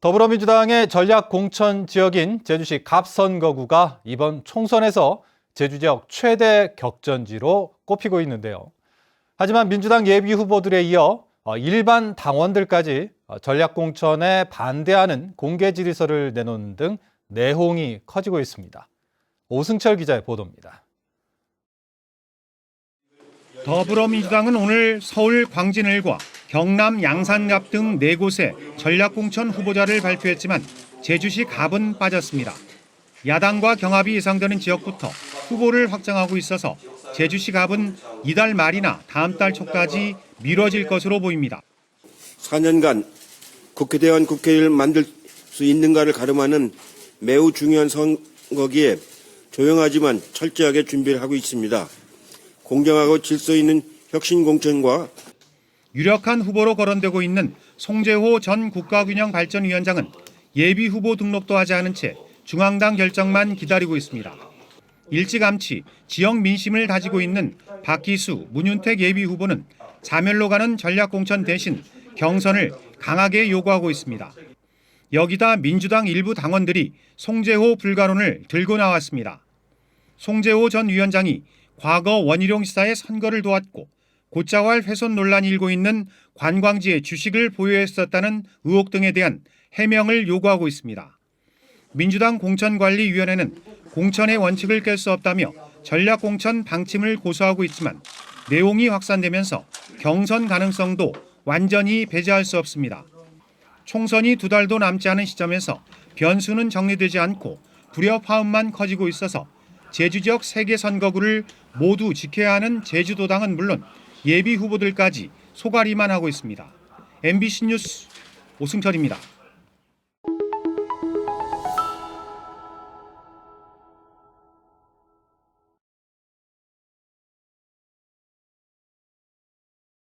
더불어민주당의 전략 공천 지역인 제주시 갑선거구가 이번 총선에서 제주 지역 최대 격전지로 꼽히고 있는데요. 하지만 민주당 예비 후보들에 이어 어, 일반 당원들까지 어, 전략 공천에 반대하는 공개 질의서를 내놓는 등 내홍이 커지고 있습니다. 오승철 기자의 보도입니다. 더불어민주당은 오늘 서울 광진을과 경남 양산갑 등네 곳에 전략공천 후보자를 발표했지만 제주시 갑은 빠졌습니다. 야당과 경합이 예상되는 지역부터 후보를 확정하고 있어서 제주시 갑은 이달 말이나 다음 달 초까지 미뤄질 것으로 보입니다. 4년간 국회대원 국회를 만들 수 있는가를 가름하는 매우 중요한 선거기에 조용하지만 철저하게 준비를 하고 있습니다. 공정하고 질서 있는 혁신 공천과 유력한 후보로 거론되고 있는 송재호 전 국가균형발전위원장은 예비 후보 등록도 하지 않은 채 중앙당 결정만 기다리고 있습니다. 일찌감치 지역 민심을 다지고 있는 박기수, 문윤택 예비 후보는 자멸로 가는 전략공천 대신 경선을 강하게 요구하고 있습니다. 여기다 민주당 일부 당원들이 송재호 불가론을 들고 나왔습니다. 송재호 전 위원장이 과거 원희룡 지사의 선거를 도왔고 고자왈 훼손 논란이 일고 있는 관광지에 주식을 보유했었다는 의혹 등에 대한 해명을 요구하고 있습니다. 민주당 공천관리위원회는 공천의 원칙을 깰 수 없다며 전략 공천 방침을 고수하고 있지만 내용이 확산되면서 경선 가능성도 완전히 배제할 수 없습니다. 총선이 두 달도 남지 않은 시점에서 변수는 정리되지 않고 불협 화음만 커지고 있어서 제주 지역 세개 선거구를 모두 지켜야 하는 제주도당은 물론 예비 후보들까지 소가리만 하고 있습니다. MBC 뉴스 오승철입니다.